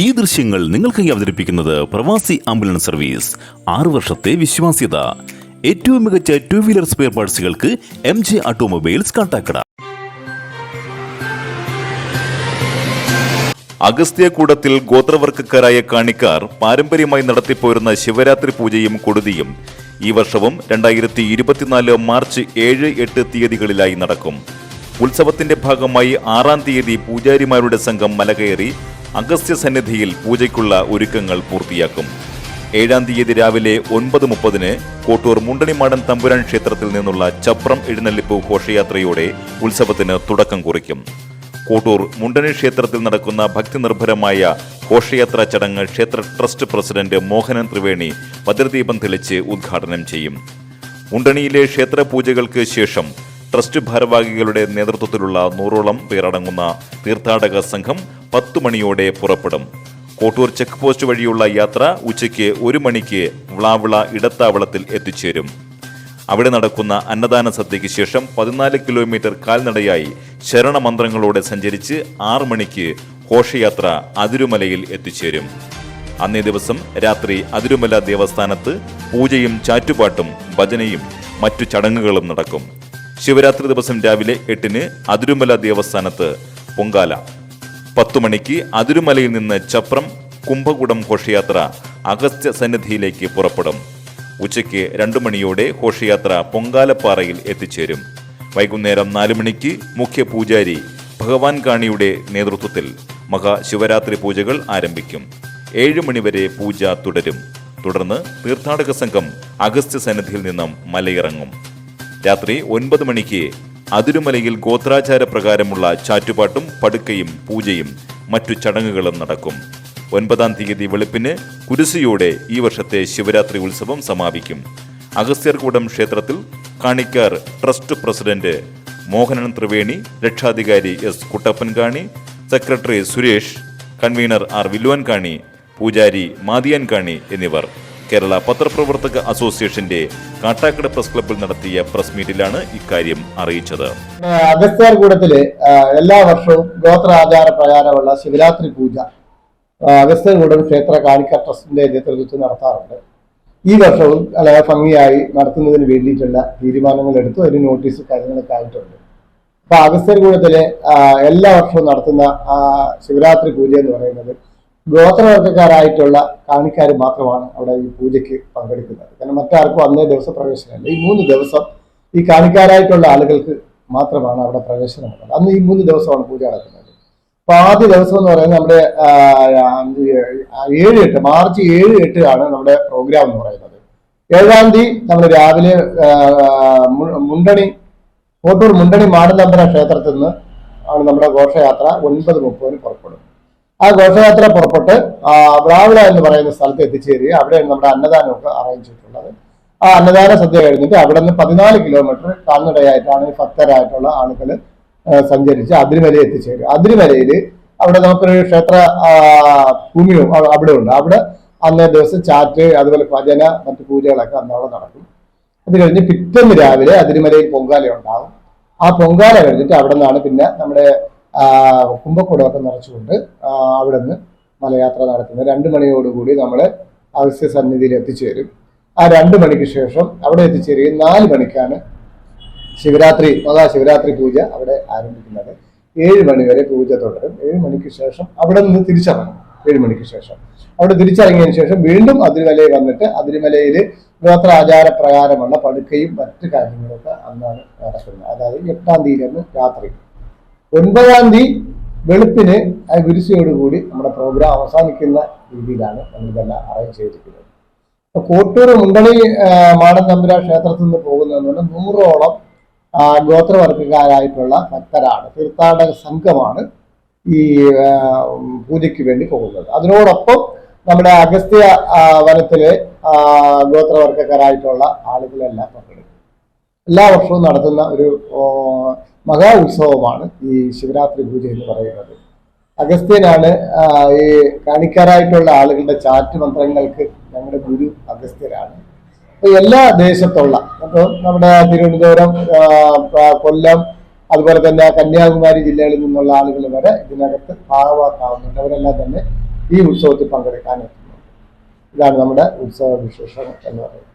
ഈ ദൃശ്യങ്ങൾ നിങ്ങൾക്കായി അവതരിപ്പിക്കുന്നത് പ്രവാസി ആംബുലൻസ് സർവീസ്. ആറു വർഷത്തെ വിശ്വാസ്യത. ഏറ്റവും മികച്ച ടു വീലർ സ്പെയർ പാർട്സുകൾക്ക് എം ജെ ഓട്ടോമൊബൈൽസ് കാട്ടാക്കട. അഗസ്ത്യകൂടത്തിൽ ഗോത്രവർഗക്കാരായ കാണിക്കാർ പാരമ്പര്യമായി നടത്തിപ്പോരുന്ന ശിവരാത്രി പൂജയും കൊടുതിയും ഈ വർഷവും രണ്ടായിരത്തി ഇരുപത്തിനാല് മാർച്ച് ഏഴ് എട്ട് തീയതികളിലായി നടക്കും. ഉത്സവത്തിന്റെ ഭാഗമായി ആറാം തീയതി പൂജാരിമാരുടെ സംഘം മലകയറി അഗസ്ത്യ സന്നിധിയിൽ പൂജയ്ക്കുള്ള ഒരുക്കങ്ങൾ പൂർത്തിയാക്കും. ഏഴാം തീയതി രാവിലെ ഒൻപത് മുപ്പതിന് കോട്ടൂർ മുണ്ടണിമാടൻ തമ്പുരാൻ ക്ഷേത്രത്തിൽ നിന്നുള്ള ചപ്രം എഴുന്നള്ളിപ്പ് ഘോഷയാത്രയോടെ ഉത്സവത്തിന് തുടക്കം കുറിക്കും. കോട്ടൂർ മുണ്ടണി ക്ഷേത്രത്തിൽ നടക്കുന്ന ഭക്തി നിർഭരമായ ഘോഷയാത്രാ ചടങ്ങ് ക്ഷേത്ര ട്രസ്റ്റ് പ്രസിഡന്റ് മോഹനൻ ത്രിവേണി ഭദ്രദീപം തെളിച്ച് ഉദ്ഘാടനം ചെയ്യും. മുണ്ടണിയിലെ ക്ഷേത്ര പൂജകൾക്ക് ശേഷം ട്രസ്റ്റ് ഭാരവാഹികളുടെ നേതൃത്വത്തിലുള്ള നൂറോളം പേരടങ്ങുന്ന തീർത്ഥാടക സംഘം പത്തു മണിയോടെ പുറപ്പെടും. കോട്ടൂർ ചെക്ക് പോസ്റ്റ് വഴിയുള്ള യാത്ര ഉച്ചയ്ക്ക് ഒരു മണിക്ക് വ്ളാവിള ഇടത്താവളത്തിൽ എത്തിച്ചേരും. അവിടെ നടക്കുന്ന അന്നദാന സദ്യയ്ക്ക് ശേഷം പതിനാല് കിലോമീറ്റർ കാൽനടയായി ശരണമന്ത്രങ്ങളോടെ സഞ്ചരിച്ച് ആറ് മണിക്ക് ഘോഷയാത്ര അതിരുമലയിൽ എത്തിച്ചേരും. അന്നേ ദിവസം രാത്രി അതിരുമല ദേവസ്ഥാനത്ത് പൂജയും ചാറ്റുപാട്ടും ഭജനയും മറ്റു ചടങ്ങുകളും നടക്കും. ശിവരാത്രി ദിവസം രാവിലെ എട്ടിന് അതിരുമല ദേവസ്ഥാനത്ത് പൊങ്കാല. പത്തു മണിക്ക് അതിരുമലയിൽ നിന്ന് ചപ്രം കുംഭകുടം ഘോഷയാത്ര അഗസ്ത്യ സന്നിധിയിലേക്ക് പുറപ്പെടും. ഉച്ചയ്ക്ക് രണ്ടു മണിയോടെ ഘോഷയാത്ര പൊങ്കാലപ്പാറയിൽ എത്തിച്ചേരും. വൈകുന്നേരം നാലു മണിക്ക് മുഖ്യ പൂജാരി ഭഗവാൻ കാണിയുടെ നേതൃത്വത്തിൽ മഹാശിവരാത്രി പൂജകൾ ആരംഭിക്കും. ഏഴ് മണിവരെ പൂജ തുടരും. തുടർന്ന് തീർത്ഥാടക സംഘം അഗസ്ത്യ സന്നിധിയിൽ നിന്നും മലയിറങ്ങും. രാത്രി ഒൻപത് മണിക്ക് അതിരുമലയിൽ ഗോത്രാചാര പ്രകാരമുള്ള ചാറ്റുപാട്ടും പടുക്കയും പൂജയും മറ്റു ചടങ്ങുകളും നടക്കും. ഒൻപതാം തീയതി വെളുപ്പിന് കുരിശിയോടെ ഈ വർഷത്തെ ശിവരാത്രി ഉത്സവം സമാപിക്കും. അഗസ്ത്യർകൂടം ക്ഷേത്രത്തിൽ കാണിക്കാർ ട്രസ്റ്റ് പ്രസിഡന്റ് മോഹനൻ ത്രിവേണി രക്ഷാധികാരി S Kuttappankani secretary Suresh convener R Villuvan Kani പൂജാരി മാതിയാൻ കാണി എന്നിവർ കേരള പത്രപ്രവർത്തക അസോസിയേഷന്റെ കാട്ടാക്കട പ്രസ് ക്ലബ്ബിൽ നടത്തിയ പ്രസ് മീറ്റിലാണ് ഇക്കാര്യം അറിയിച്ചത്. അഗസ്ത്യാർകൂടത്തിൽ എല്ലാ വർഷവും ഗോത്ര ആചാര പ്രകാരമുള്ള ശിവരാത്രി പൂജ ആ, അഗസ്ത്യർകൂടം ക്ഷേത്ര കാണിക്ക ട്രസ്റ്റിന്റെ നേതൃത്വത്തിൽ നടത്താറുണ്ട്. ഈ വർഷവും വളരെ ഭംഗിയായി നടത്തുന്നതിന് വേണ്ടിയിട്ടുള്ള തീരുമാനങ്ങൾ എടുത്തു അതിന് നോട്ടീസ് കാര്യങ്ങളൊക്കെ ആയിട്ടുണ്ട്. അപ്പൊ അഗസ്ത്യർകൂടത്തിലെ ആ, എല്ലാ വർഷവും നടത്തുന്ന ശിവരാത്രി പൂജ എന്ന് പറയുന്നത് ഗോത്രവർഗക്കാരായിട്ടുള്ള കാണിക്കാർ മാത്രമാണ് അവിടെ ഈ പൂജയ്ക്ക് പങ്കെടുക്കുന്നത്. കാരണം മറ്റാർക്കും അന്നേ ദിവസം പ്രവേശനമില്ല. ഈ മൂന്ന് ദിവസം ഈ കാണിക്കാരായിട്ടുള്ള ആളുകൾക്ക് മാത്രമാണ് അവിടെ പ്രവേശനമുള്ളത്. അന്ന് ഈ മൂന്ന് ദിവസമാണ് പൂജ നടക്കുന്നത്. അപ്പൊ ആദ്യ ദിവസം എന്ന് പറയുന്നത് നമ്മുടെ ഏഴ് എട്ട് മാർച്ച് ഏഴ് എട്ട് ആണ് നമ്മുടെ പ്രോഗ്രാം എന്ന് പറയുന്നത്. ഏഴാം തീയതി നമ്മൾ രാവിലെ മുണ്ടണി കോട്ടൂർ മുണ്ടണി മാടന്തമ്പര ക്ഷേത്രത്തിൽ നിന്ന് ആണ് നമ്മുടെ ഘോഷയാത്ര ഒൻപത് മുപ്പതിന് പുറപ്പെടും ആ ഘോഷയാത്ര പുറപ്പെട്ട് ബ്രാവിള എന്ന് പറയുന്ന സ്ഥലത്ത് എത്തിച്ചേരുക അവിടെയാണ് നമ്മുടെ അന്നദാനമൊക്കെ അറേഞ്ച് ചെയ്തിട്ടുള്ളത്. ആ അന്നദാന സദ്യ കഴിഞ്ഞിട്ട് അവിടെ നിന്ന് പതിനാല് കിലോമീറ്റർ കാൽനടയായിട്ടാണ് ഈ ഭക്തരായിട്ടുള്ള ആളുകൾ സഞ്ചരിച്ച് അതിരുമലയിൽ എത്തിച്ചേരുക. അതിരുമലയിൽ അവിടെ നമുക്കൊരു ക്ഷേത്ര ഭൂമിയും അവിടെ ഉണ്ട്. അവിടെ അന്നേ ദിവസം ചാറ്റ് അതുപോലെ ഭജന മറ്റു പൂജകളൊക്കെ അന്ന് അവിടെ നടക്കും. അത് കഴിഞ്ഞ് പിറ്റേന്ന് രാവിലെ അതിരുമലയിൽ പൊങ്കാല ഉണ്ടാവും. ആ പൊങ്കാല കഴിഞ്ഞിട്ട് അവിടെ നിന്നാണ് പിന്നെ നമ്മുടെ കുംഭക്കുടമൊക്കെ നിറച്ചുകൊണ്ട് അവിടെ നിന്ന് മലയാത്ര നടത്തുന്നത്. രണ്ട് മണിയോടുകൂടി നമ്മൾ അഗസ്ത്യ സന്നിധിയിൽ എത്തിച്ചേരും. ആ രണ്ട് മണിക്ക് ശേഷം അവിടെ എത്തിച്ചേരുകയും നാല് മണിക്കാണ് ശിവരാത്രി മഹാശിവരാത്രി പൂജ അവിടെ ആരംഭിക്കുന്നത്. ഏഴ് മണി വരെ പൂജ തുടരും. ഏഴ് മണിക്ക് ശേഷം അവിടെ നിന്ന് തിരിച്ചിറങ്ങും. ഏഴ് മണിക്ക് ശേഷം. അവിടെ തിരിച്ചിറങ്ങിയതിന് ശേഷം വീണ്ടും അതിരുമലയിൽ വന്നിട്ട് അതിരുമലയിൽ ഗോത്ര ആചാര പ്രകാരമുള്ള പടുക്കയും മറ്റു കാര്യങ്ങളൊക്കെ അന്നാണ് നടക്കുന്നത്. അതായത് എട്ടാം തീയതി രാത്രി. ഒൻപതാം തീയതി വെളുപ്പിന് ഗുരുസിയോടുകൂടി നമ്മുടെ പ്രോഗ്രാം അവസാനിക്കുന്ന രീതിയിലാണ് നമ്മളിതെല്ലാം അറേഞ്ച് ചെയ്തിരിക്കുന്നത്. അപ്പൊ കോട്ടൂർ മുണ്ടളി മാടൻ തമ്പുര ക്ഷേത്രത്തിൽ നിന്ന് പോകുന്നതെന്ന് നൂറോളം ഗോത്രവർഗക്കാരായിട്ടുള്ള ഭക്തരാണ് തീർത്ഥാടക സംഘമാണ് ഈ പൂജയ്ക്ക് വേണ്ടി പോകുന്നത്. അതിനോടൊപ്പം നമ്മുടെ അഗസ്ത്യ വനത്തിലെ ഗോത്രവർഗക്കാരായിട്ടുള്ള ആളുകളെല്ലാം പങ്കെടുക്കും. എല്ലാ വർഷവും നടത്തുന്ന ഒരു മഹാ ഉത്സവമാണ് ഈ ശിവരാത്രി പൂജ എന്ന് പറയുന്നത്. അഗസ്ത്യനാണ് ഈ കാണിക്കാരായിട്ടുള്ള ആളുകളുടെ ചാറ്റ് മന്ത്രങ്ങൾക്ക് ഞങ്ങളുടെ ഗുരു അഗസ്ത്യനാണ്. അപ്പൊ എല്ലാ ദേശത്തുള്ള അപ്പൊ നമ്മുടെ തിരുവനന്തപുരം കൊല്ലം അതുപോലെ തന്നെ കന്യാകുമാരി ജില്ലകളിൽ നിന്നുള്ള ആളുകൾ വരെ ഇതിനകത്ത് ഭാഗമാക്കാവുന്നുണ്ട് അവരെല്ലാം തന്നെ ഈ ഉത്സവത്തിൽ പങ്കെടുക്കാൻ എത്തുന്നുണ്ട് ഇതാണ് നമ്മുടെ ഉത്സവ വിശേഷം എന്ന് പറയുന്നത്.